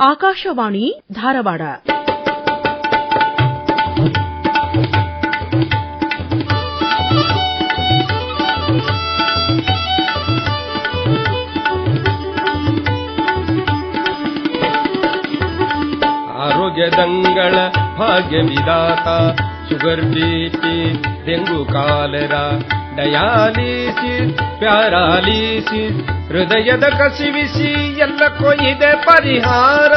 ಆಕಾಶವಾಣಿ ಧಾರವಾಡ ಆರೋಗ್ಯದಂಗಳ ಭಾಗ್ಯ ವಿಧಾತ sugar BP dengue cholera dialysis paralysis ಹೃದಯದ ಕಸಿವಿಸಿ ಎಲ್ಲ ಕೊಯ್ದೆ ಪರಿಹಾರ.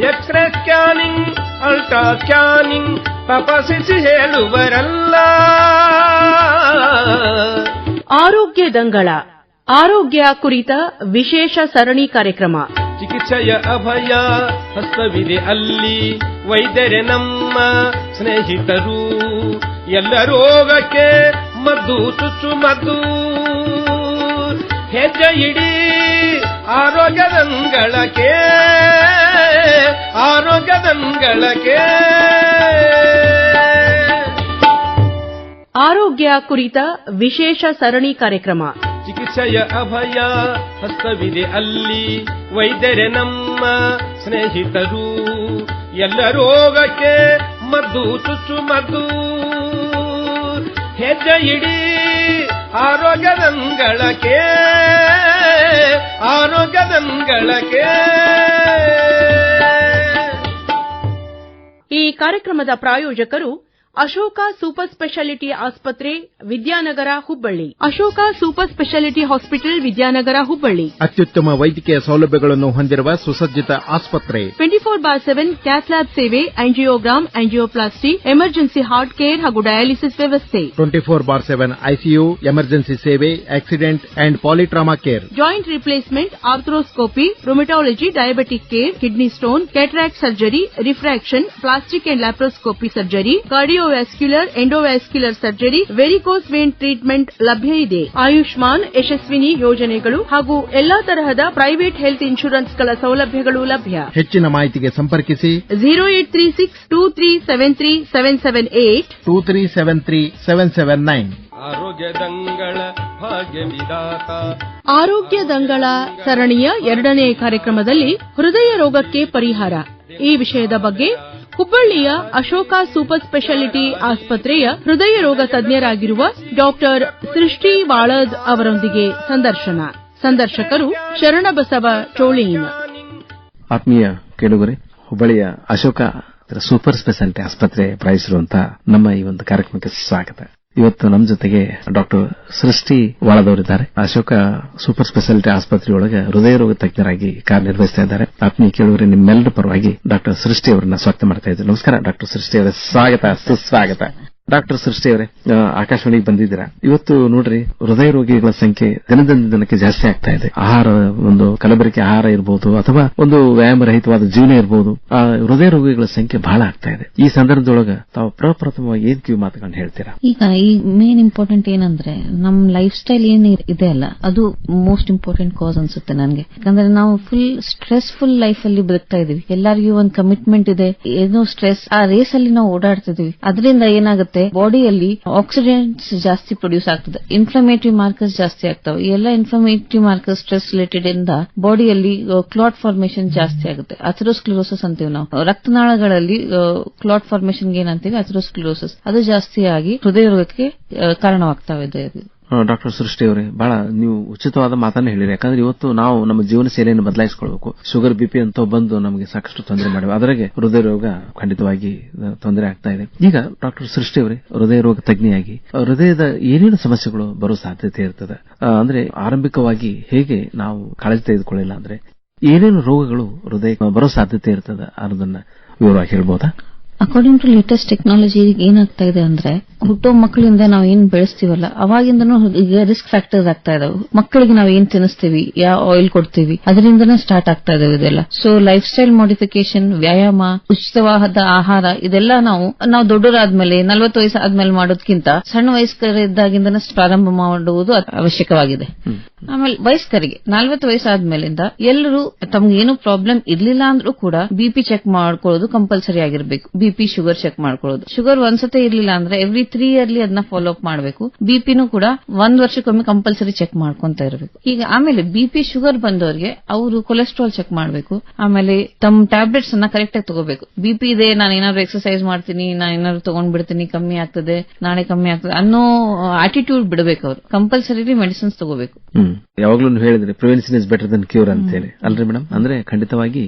ಎಕ್ರೆ ಸ್ಕ್ಯಾನಿಂಗ್ ಅಲ್ಟ್ರಾ ಸ್ಕ್ಯಾನಿಂಗ್ ತಪಾಸಿಸಿ ಹೇಳುವರಲ್ಲ. ಆರೋಗ್ಯ ದಂಗಳ ಆರೋಗ್ಯ ಕುರಿತ ವಿಶೇಷ ಸರಣಿ ಕಾರ್ಯಕ್ರಮ. ಚಿಕಿತ್ಸೆಯ ಅಭಯ ಹಸ್ತವಿದೆ ಅಲ್ಲಿ ವೈದ್ಯರೆ ನಮ್ಮ ಸ್ನೇಹಿತರು. ಎಲ್ಲ ರೋಗಕ್ಕೆ ಮದ್ದು ಚುಚ್ಚು ಮದ್ದು. ಹೆಜ್ಜೆ ಇಡಿ ಆರೋಗ್ಯದಂಗಳಕ್ಕೆ ಆರೋಗ್ಯದಂಗಳಕ್ಕೆ ಆರೋಗ್ಯ ಕುರಿತ ವಿಶೇಷ ಸರಣಿ ಕಾರ್ಯಕ್ರಮ. ಚಿಕಿತ್ಸೆಯ ಅಭಯ ಹಸ್ತವಿದೆ ಅಲ್ಲಿ ವೈದ್ಯರೆ ನಮ್ಮ ಸ್ನೇಹಿತರು. ಎಲ್ಲ ರೋಗಕ್ಕೆ ಮದ್ದು ಚುಚ್ಚು ಮದ್ದು. ಹೆಜ್ಜೆ ಇಡಿ ಆರೋಗ್ಯದಂಗಳಕ್ಕೆ ಆರೋಗ್ಯದಂಗಳಕ್ಕೆ. ಈ ಕಾರ್ಯಕ್ರಮದ ಪ್ರಾಯೋಜಕರು ಅಶೋಕ ಸೂಪರ್ ಸ್ಪೆಷಾಲಿಟಿ ಆಸ್ಪತ್ರೆ Vidyanagar Hubballi. Ashoka super speciality hospital Vidyanagar Hubballi. ಅತ್ಯುತ್ತಮ ವೈದ್ಯಕೀಯ ಸೌಲಭ್ಯಗಳನ್ನು ಹೊಂದಿರುವ ಸುಸಜ್ಜಿತ ಆಸ್ಪತ್ರೆ. Twenty four bar seven cath lab ಸೇವೆ angiogram angioplasty emergency heart care ಹಾಗೂ ಡಯಾಲಿಸಿಸ್ ವ್ಯವಸ್ಥೆ. Twenty four bar seven ICU emergency ಸೇವೆ accident and polytrauma care joint replacement arthroscopy rheumatology diabetic care kidney stone cataract surgery refraction plastic and laparoscopy surgery cardiovascular endovascular surgery varicose vein treatment ಲಭ್ಯ ಇದೆ. ಆಯುಷ್ಮಾನ್ ಯಶಸ್ವಿನಿ ಯೋಜನೆಗಳು ಹಾಗೂ ಎಲ್ಲಾ ತರಹದ private health ಇನ್ಶೂರೆನ್ಸ್ಗಳ ಸೌಲಭ್ಯಗಳು ಲಭ್ಯ. ಹೆಚ್ಚಿನ ಮಾಹಿತಿಗೆ ಸಂಪರ್ಕಿಸಿ. Zero eight three six two three seven three seven seven eight two three seven three seven seven nine ಆರೋಗ್ಯದಂಗಳ ಭಾಗ್ಯ ವಿಧಾತ. ಆರೋಗ್ಯ ದಂಗಳ ಸರಣಿಯ ಎರಡನೇ ಕಾರ್ಯಕ್ರಮದಲ್ಲಿ ಹೃದಯ ರೋಗಕ್ಕೆ ಪರಿಹಾರ. ಈ ವಿಷಯದ ಬಗ್ಗೆ ಹುಬ್ಬಳ್ಳಿಯ ಅಶೋಕ ಸೂಪರ್ ಸ್ಪೆಷಾಲಿಟಿ ಆಸ್ಪತ್ರೆಯ ಹೃದಯ ರೋಗ ತಜ್ಞರಾಗಿರುವ ಡಾಕ್ಟರ್ ಸೃಷ್ಟಿ ವಾಳದ್ ಅವರೊಂದಿಗೆ ಸಂದರ್ಶನ. ಸಂದರ್ಶಕರು ಶರಣಬಸವ ಚೋಳಿಯಿನ ಆತ್ಮೀಯ ಕೇಳುಗರೆ, ಹುಬ್ಬಳ್ಳಿಯ ಅಶೋಕ ಸೂಪರ್ ಸ್ಪೆಷಾಲಿಟಿ ಆಸ್ಪತ್ರೆ ಪ್ರಾಯಿಸಿರುವಂತಹ ನಮ್ಮ ಈ ಒಂದು ಕಾರ್ಯಕ್ರಮಕ್ಕೆ ಸ್ವಾಗತ. ಇವತ್ತು ನಮ್ಮ ಜೊತೆಗೆ ಡಾಕ್ಟರ್ ಸೃಷ್ಟಿ ವಾಳದವರಿದ್ದಾರೆ. ಅಶೋಕ ಸೂಪರ್ ಸ್ಪೆಷಾಲಿಟಿ ಆಸ್ಪತ್ರೆಯೊಳಗೆ ಹೃದಯ ರೋಗ ತಜ್ಞರಾಗಿ ಕಾರ್ಯನಿರ್ವಹಿಸ್ತಾ ಇದ್ದಾರೆ. ಆತ್ಮೀಯ ಕೇಳುವರೆ ನಿಮ್ಮೆಲ್ಲರ ಪರವಾಗಿ ಡಾಕ್ಟರ್ ಸೃಷ್ಟಿ ಅವರನ್ನ ಸ್ವಾಗತ ಮಾಡ್ತಾ ಇದ್ದಾರೆ ನಮಸ್ಕಾರ ಡಾಕ್ಟರ್ ಸೃಷ್ಟಿ ಅವರ. ಸ್ವಾಗತ, ಸುಸ್ವಾಗತ. ಡಾಕ್ಟರ್ ಸೃಷ್ಟಿ ಅವರೇ ಆಕಾಶವಾಣಿಗೆ ಬಂದಿದ್ದೀರಾ? ಇವತ್ತು ನೋಡ್ರಿ, ಹೃದಯ ರೋಗಿಗಳ ಸಂಖ್ಯೆ ದಿನದಿಂದ ದಿನಕ್ಕೆ ಜಾಸ್ತಿ ಆಗ್ತಾ ಇದೆ. ಆಹಾರ, ಒಂದು ಕಲಬೆರಕೆ ಆಹಾರ ಇರಬಹುದು ಅಥವಾ ಒಂದು ವ್ಯಾಯಾಮ ರಹಿತವಾದ ಜೀವನ ಇರಬಹುದು ಆ, ಹೃದಯ ರೋಗಿಗಳ ಸಂಖ್ಯೆ ಬಹಳ ಆಗ್ತಾ ಇದೆ. ಈ ಸಂದರ್ಭದೊಳಗ ತಾವು ಪ್ರಪ್ರಥಮವಾಗಿ ಏನ್ ಕಿವಿ ಮಾತುಕೊಂಡು ಹೇಳ್ತೀರಾ? ಈಗ ಈ ಮೇನ್ ಇಂಪಾರ್ಟೆಂಟ್ ಏನಂದ್ರೆ, ನಮ್ ಲೈಫ್ ಸ್ಟೈಲ್ ಏನ್ ಇದೆ ಅಲ್ಲ, ಅದು ಮೋಸ್ಟ್ ಇಂಪಾರ್ಟೆಂಟ್ ಕಾಸ್ ಅನ್ಸುತ್ತೆ ನನಗೆ. ಯಾಕಂದ್ರೆ ನಾವು ಫುಲ್ ಸ್ಟ್ರೆಸ್ಫುಲ್ ಲೈಫ್ ಅಲ್ಲಿ ಬದುಕ್ತಾ ಇದೀವಿ. ಎಲ್ಲರಿಗೂ ಒಂದು ಕಮಿಟ್ಮೆಂಟ್ ಇದೆ. ಏನೋ ಸ್ಟ್ರೆಸ್ ಆ ರೇಸ್ ಅಲ್ಲಿ ನಾವು ಓಡಾಡ್ತಿದೀವಿ. ಅದರಿಂದ ಏನಾಗುತ್ತೆ? ಬಾಡಿಯಲ್ಲಿ ಆಕ್ಸಿಡೆಂಟ್ಸ್ ಜಾಸ್ತಿ ಪ್ರೊಡ್ಯೂಸ್ ಆಗ್ತದೆ. ಇನ್ಫ್ಲಮೇಟರಿ ಮಾರ್ಕರ್ಸ್ ಜಾಸ್ತಿ ಆಗ್ತವೆ. ಈ ಎಲ್ಲ ಇನ್ಫ್ಲಮೇಟರಿ ಮಾರ್ಕರ್ ಸ್ಟ್ರೆಸ್ ರಿಲೇಟೆಡ್ ಇಂದ ಬಾಡಿಯಲ್ಲಿ ಕ್ಲಾಟ್ ಫಾರ್ಮೇಶನ್ ಜಾಸ್ತಿ ಆಗುತ್ತೆ. ಅಥೆರೋಸ್ಕ್ಲಿರೋಸಿಸ್ ಅಂತೀವಿ ನಾವು. ರಕ್ತನಾಳಗಳಲ್ಲಿ ಕ್ಲಾಟ್ ಫಾರ್ಮೇಶನ್ ಏನಂತೀವಿ? ಅಥೆರೋಸ್ಕ್ಲಿರೋಸಿಸ್ ಅದು ಜಾಸ್ತಿ ಆಗಿ ಹೃದಯ ರೋಗಕ್ಕೆ ಕಾರಣವಾಗ್ತಾವೆ. ಕಾರಣವಾಗ್ತಾ ಇದೆ. ಡಾಕ್ಟರ್ ಸೃಷ್ಟಿ ಅವರೇ ಬಹಳ ನೀವು ಉಚಿತವಾದ ಮಾತನ್ನ ಹೇಳಿರಿ. ಯಾಕಂದ್ರೆ ಇವತ್ತು ನಾವು ನಮ್ಮ ಜೀವನ ಶೈಲಿಯನ್ನು ಬದಲಾಯಿಸಿಕೊಳ್ಬೇಕು. ಶುಗರ್ ಬಿಪಿ ಅಂತ ಬಂದು ನಮಗೆ ಸಾಕಷ್ಟು ತೊಂದರೆ ಮಾಡಿವೆ. ಅದರಾಗೆ ಹೃದಯ ರೋಗ ಖಂಡಿತವಾಗಿ ತೊಂದರೆ ಆಗ್ತಾ ಇದೆ. ಈಗ ಡಾಕ್ಟರ್ ಸೃಷ್ಟಿ ಅವರೇ, ಹೃದಯ ರೋಗ ತಜ್ಞೆಯಾಗಿ ಹೃದಯದ ಏನೇನು ಸಮಸ್ಯೆಗಳು ಬರೋ ಸಾಧ್ಯತೆ ಇರ್ತದೆ? ಅಂದ್ರೆ ಆರಂಭಿಕವಾಗಿ ಹೇಗೆ ನಾವು ಕಾಳಜಿ ತೆಗೆದುಕೊಳ್ಳಿಲ್ಲ ಅಂದ್ರೆ ಏನೇನು ರೋಗಗಳು ಹೃದಯ ಬರೋ ಸಾಧ್ಯತೆ ಇರ್ತದೆ ಅನ್ನೋದನ್ನ ವಿವರವಾಗಿ ಹೇಳ್ಬೋದಾ? ಅಕಾರ್ಡಿಂಗ್ ಟು ಲೇಟೆಸ್ಟ್ ಟೆಕ್ನಾಲಜಿ ಏನಾಗ್ತಾ ಇದೆ ಅಂದ್ರೆ ಹುಟ್ಟೋ ಮಕ್ಕಳಿಂದ ನಾವು ಏನ್ ಬೆಳೆಸ್ತೀವಲ್ಲ ಅವಾಗಿಂದನೂ ಈಗ ರಿಸ್ಕ್ ಫ್ಯಾಕ್ಟರ್ಸ್ ಆಗ್ತಾ ಇದಾವೆ. ಮಕ್ಕಳಿಗೆ ನಾವು ಏನ್ ತಿನ್ನಿಸ್ತೀವಿ ಯಾವ ಆಯಿಲ್ ಕೊಡ್ತೀವಿ ಅದರಿಂದನೇ ಸ್ಟಾರ್ಟ್ ಆಗ್ತಾ ಇದಾವೆ ಇದೆಲ್ಲ. ಸೊ ಲೈಫ್ ಸ್ಟೈಲ್ ಮಾಡಿಫಿಕೇಶನ್ ವ್ಯಾಯಾಮ ಉಚಿತವಾದ ಆಹಾರ ಇದೆಲ್ಲ ನಾವು ನಾವು ದೊಡ್ಡರಾದ್ಮೇಲೆ ನಲವತ್ತು ವಯಸ್ಸು ಆದ್ಮೇಲೆ ಮಾಡೋದಕ್ಕಿಂತ ಸಣ್ಣ ವಯಸ್ಕರಿದ್ದಾಗಿಂದನೇ ಪ್ರಾರಂಭ ಮಾಡುವುದು ಅವಶ್ಯಕವಾಗಿದೆ. ಆಮೇಲೆ ವಯಸ್ಕರಿಗೆ ನಲವತ್ತು ವಯಸ್ಸಾದ್ಮೇಲಿಂದ ಎಲ್ಲರೂ ತಮ್ಗೆ ಏನು ಪ್ರಾಬ್ಲಮ್ ಇರ್ಲಿಲ್ಲ ಅಂದ್ರೂ ಕೂಡ ಬಿಪಿ ಚೆಕ್ ಮಾಡ್ಕೊಳ್ಳೋದು ಕಂಪಲ್ಸರಿ ಆಗಿರ್ಬೇಕು. ಬಿಪಿ ಶುಗರ್ ಚೆಕ್ ಮಾಡ್ಕೊಳ್ಳೋದು. ಶುಗರ್ ಒಂದ್ಸತಿ ಇರ್ಲಿಲ್ಲ ಅಂದ್ರೆ ಎವ್ರಿ ತ್ರೀ ಇಯರ್ಲಿ ಅದನ್ನ ಫಾಲೋ ಅಪ್ ಮಾಡಬೇಕು. ಬಿಪಿನೂ ಕೂಡ ಒಂದ್ ವರ್ಷಕ್ಕೊಮ್ಮೆ ಕಂಪಲ್ಸರಿ ಚೆಕ್ ಮಾಡ್ಕೊಂತ ಇರಬೇಕು. ಈಗ ಆಮೇಲೆ ಬಿಪಿ ಶುಗರ್ ಬಂದವರಿಗೆ ಅವರು ಕೊಲೆಸ್ಟ್ರಾಲ್ ಚೆಕ್ ಮಾಡಬೇಕು. ಆಮೇಲೆ ತಮ್ಮ ಟ್ಯಾಬ್ಲೆಟ್ಸ್ ಅನ್ನ ಕರೆಕ್ಟ್ ಆಗಿ ತಗೋಬೇಕು. ಬಿಪಿ ಇದೆ, ನಾನು ಏನಾದ್ರು ಎಕ್ಸರ್ಸೈಸ್ ಮಾಡ್ತೀನಿ, ನಾನು ಏನಾದ್ರು ತಗೊಂಡ್ ಬಿಡ್ತೀನಿ ಕಮ್ಮಿ ಆಗ್ತದೆ, ನಾಳೆ ಕಮ್ಮಿ ಆಗ್ತದೆ ಅನ್ನೋ ಆಟಿಟ್ಯೂಡ್ ಬಿಡಬೇಕು ಅವರು. ಕಂಪಲ್ಸರಿ ಮೆಡಿಸಿನ್ಸ್ ತಗೋಬೇಕು. ಯಾವಾಗ್ಲೂ ಹೇಳಿದ್ರೆ prevention is better than cure ಅಂತ ಹೇಳಿ ಅಲ್ರಿ ಮೇಡಮ್ ಅಂದ್ರೆ ಖಂಡಿತವಾಗಿ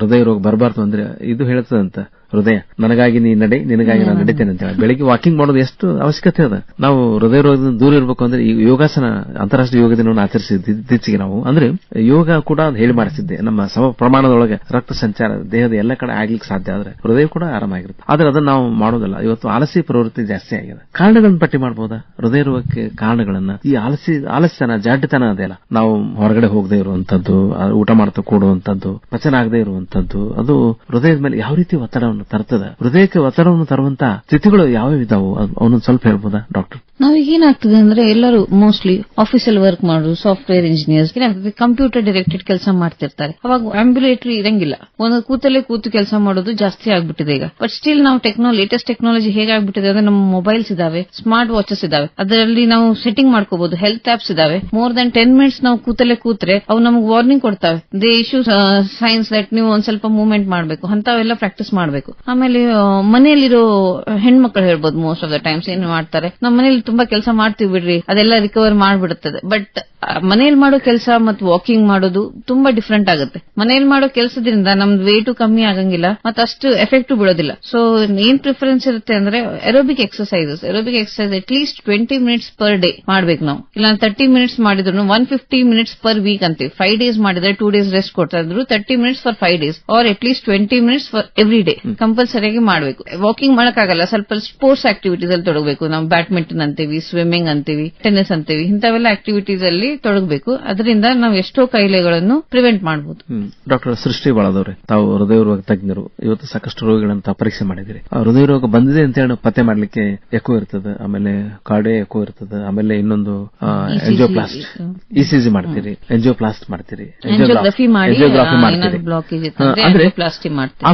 ಹೃದಯ ರೋಗ ಬರಬಾರ್ದು ಅಂದ್ರೆ ಇದು ಹೇಳ್ತದಂತ ಹೃದಯ. ನನಗಾಗಿ ನೀ ನಡೆ, ನಿನಗಾಗಿ ನಾನು ನಡಿತೇನೆ ಅಂತ ಹೇಳಿ. ಬೆಳಿಗ್ಗೆ ವಾಕಿಂಗ್ ಮಾಡೋದು ಎಷ್ಟು ಅವಶ್ಯಕತೆ ಅದ? ನಾವು ಹೃದಯ ರೋಗದಿಂದ ದೂರ ಇರಬೇಕು ಅಂದ್ರೆ ಈ ಯೋಗಾಸನ, ಅಂತಾರಾಷ್ಟ್ರೀಯ ಯೋಗ ದಿನವನ್ನು ಆಚರಿಸಿದ್ವಿ ಇತ್ತೀಚೆಗೆ ನಾವು. ಅಂದ್ರೆ ಯೋಗ ಕೂಡ ಹೇಳಿ ಮಾಡಿಸಿದ್ದೆ. ನಮ್ಮ ಸಮ ಪ್ರಮಾಣದೊಳಗೆ ರಕ್ತ ಸಂಚಾರ, ದೇಹದ ಎಲ್ಲ ಕಡೆ ಆಗ್ಲಿಕ್ಕೆ ಸಾಧ್ಯ ಆದ್ರೆ ಹೃದಯ ಕೂಡ ಆರಾಮಾಗಿರುತ್ತೆ. ಆದ್ರೆ ಅದನ್ನ ನಾವು ಮಾಡೋದಿಲ್ಲ. ಇವತ್ತು ಆಲಸಿ ಪ್ರವೃತ್ತಿ ಜಾಸ್ತಿ ಆಗಿದೆ. ಕಾರಣಗಳನ್ನು ಪಟ್ಟಿ ಮಾಡಬಹುದಾ ಹೃದಯ ರೋಗಕ್ಕೆ ಕಾರಣಗಳನ್ನ. ಈ ಆಲಸಿ ಆಲಸ್ಯನ, ಜಾಡ್ಯತನ ಅದೆಯಲ್ಲ ನಾವು ಹೊರಗಡೆ ಹೋಗದೆ ಇರುವಂತದ್ದು ಊಟ ಮಾಡ್ತಾ ಕೂಡುವಂತದ್ದು, ಪಚನ ಆಗದೆ ಇರುವಂತದ್ದು, ಅದು ಹೃದಯದ ಮೇಲೆ ಯಾವ ರೀತಿ ಒತ್ತಡವನ್ನು ತರ್ತದ. ಹೃದಯಕ್ಕೆ ಒತ್ತಡವನ್ನು ತರುವಂತ ಸ್ಥಿತಿಗಳು ಯಾವ್ಯಾವ ಇದಾವು? ಅವನೊಂದು ಸ್ವಲ್ಪ ಹೇಳ್ಬೋದಾ, ಡಾಕ್ಟರ್? ನಾವೀಗ ಏನಾಗ್ತದೆ ಅಂದ್ರೆ ಎಲ್ಲರೂ ಮೋಸ್ಟ್ಲಿ ಆಫೀಸಲ್ಲಿ ವರ್ಕ್ ಮಾಡೋರು ಸಾಫ್ಟ್ವೇರ್ ಇಂಜಿನಿಯರ್ಸ್ ಏನಾಗ್ತದೆ ಕಂಪ್ಯೂಟರ್ ಡೈರೆಕ್ಟೆಡ್ ಕೆಲಸ ಮಾಡ್ತಿರ್ತಾರೆ. ಅವಾಗ ಆಂಬ್ಯುಲೇಟರಿ ಇರಂಗಿಲ್ಲ. ಒಂದು ಕೂತಲ್ಲೇ ಕೂತು ಕೆಲಸ ಮಾಡೋದು ಜಾಸ್ತಿ ಆಗ್ಬಿಟ್ಟಿದೆ ಈಗ. ಬಟ್ ಸ್ಟಿಲ್ ನಾವು ಟೆಕ್ನಾಲಜಿ ಲೇಟೆಸ್ಟ್ ಟೆಕ್ನಾಲಜಿ ಹೇಗಾಗ್ಬಿಟ್ಟಿದೆ ಅಂದ್ರೆ ನಮ್ಮ ಮೊಬೈಲ್ಸ್ ಇದಾವೆ ಸ್ಮಾರ್ಟ್ ವಾಚಸ್ ಇದಾವೆ. ಅದರಲ್ಲಿ ನಾವು ಸೆಟ್ಟಿಂಗ್ ಮಾಡ್ಕೋಬಹುದು ಹೆಲ್ತ್ ಆಪ್ಸ್ ಇದಾವೆ. ಮೋರ್ ದನ್ ಟೆನ್ ಮಿನಿಟ್ಸ್ ನಾವು ಕೂತಲ್ಲೇ ಕೂತ್ರೆ ಅವು ನಮಗೆ ವಾರ್ನಿಂಗ್ ಕೊಡ್ತಾವೆ. ದೇ ಇಶ್ಯೂ ಸೈನ್ಸ್ ದಟ್ ನೀವು ಒಂದ್ ಸ್ವಲ್ಪ ಮೂವ್ಮೆಂಟ್ ಮಾಡಬೇಕು. ಅಂತವೆಲ್ಲ ಪ್ರಾಕ್ಟೀಸ್ ಮಾಡಬೇಕು. ಆಮೇಲೆ ಮನೆಯಲ್ಲಿರೋ ಹೆಣ್ಮಕ್ಳು ಹೇಳ್ಬೋದು ಮೋಸ್ಟ್ ಆಫ್ ದ ಟೈಮ್ಸ್ ಏನು ಮಾಡ್ತಾರೆ. ನಮ್ಮ ಮನೇಲಿ ತುಂಬಾ ಕೆಲಸ ಮಾಡ್ತೀವಿ ಬಿಡ್ರಿ, ಅದೆಲ್ಲ ರಿಕವರ್ ಮಾಡ್ಬಿಡುತ್ತದೆ. ಬಟ್ ಮನೇಲಿ ಮಾಡೋ ಕೆಲಸ ಮತ್ತು ವಾಕಿಂಗ್ ಮಾಡೋದು ತುಂಬಾ ಡಿಫ್ರೆಂಟ್ ಆಗುತ್ತೆ. ಮನೇಲಿ ಮಾಡೋ ಕೆಲಸದಿಂದ ನಮ್ದು ವೇಟು ಕಮ್ಮಿ ಆಗಂಗಿಲ್ಲ, ಮತ್ತೆ ಅಷ್ಟು ಎಫೆಕ್ಟ್ ಬಿಡೋದಿಲ್ಲ ಸೊ ಏನ್ ಪ್ರಿಫರೆನ್ಸ್ ಇರುತ್ತೆ ಅಂದ್ರೆ aerobic exercises aerobic exercise at least twenty minutes per day ಮಾಡ್ಬೇಕು ನಾವು. ಇಲ್ಲ ತರ್ಟಿ ಮಿನಿಟ್ಸ್ ಮಾಡಿದ್ರು one fifty minutes per week ಅಂತೀವಿ. ಫೈವ್ ಡೇಸ್ ಮಾಡಿದ್ರೆ ಟೂ ಡೇಸ್ ರೆಸ್ಟ್ ಕೊಡ್ತಾ ಇದ್ರು thirty minutes for five days or at least twenty minutes for every day ಕಂಪಲ್ಸರಿಯಾಗಿ ಮಾಡಬೇಕು. Walking ಮಾಡಕ್ಕಾಗಲ್ಲ ಸ್ವಲ್ಪ ಸ್ಪೋರ್ಟ್ಸ್ ಆಕ್ಟಿವಿಟೀಸ್ ಅಲ್ಲಿ ತೊಡಗಬೇಕು. ನಾವು ಬ್ಯಾಡ್ಮಿಂಟನ್ ಅಂತೀವಿ ಸ್ವಿಮ್ಮಿಂಗ್ ಅಂತೀವಿ ಟೆನ್ನಿಸ್ ಅಂತೀವಿ ಇಂಥವೆಲ್ಲ ಆಕ್ಟಿವಿಟೀಸ್ ಅಲ್ಲಿ ತೊಡಗಬೇಕು. ಅದರಿಂದ ನಾವು ಎಷ್ಟೋ ಕಾಯಿಲೆಗಳನ್ನು ಪ್ರಿವೆಂಟ್ ಮಾಡಬಹುದು ಡಾಕ್ಟರ್ ಸೃಷ್ಟಿ ಬಾಳದವ್ರೆ. ತಾವು ಹೃದಯ ರೋಗ ತಜ್ಞರು. ಇವತ್ತು ಸಾಕಷ್ಟು ರೋಗಿಗಳಂತ ಪರೀಕ್ಷೆ ಮಾಡಿದಿರಿ ಹೃದಯ ರೋಗ ಬಂದಿದೆ ಅಂತ ಹೇಳಿ ಪತ್ತೆ ಮಾಡಲಿಕ್ಕೆ ಎಕೋ ಇರ್ತದೆ ಆಮೇಲೆ ಕಾರ್ಡೆ ಎಕೋ ಇರ್ತದೆ ಆಮೇಲೆ ಇನ್ನೊಂದು ಎಂಜಿಯೋಪ್ಲಾಸ್ಟ್ ಇಸಿಜಿ ಮಾಡ್ತೀರಿ. ಎಂಜಿಯೋಪ್ಲಾಸ್ಟ್ ಮಾಡ್ತೀರಿ. ಎಂಜಿಯೋಗ್ರಾಫಿ ಮಾಡಿ, ಎಂಜಿಯೋಗ್ರಾಫಿ ಆ, ಮಾಡ್ತೀರಿ ಅಂದ್ರೆ ಅಂದ್ರೆ angioplasty ಮಾಡ್ತೀವಿ.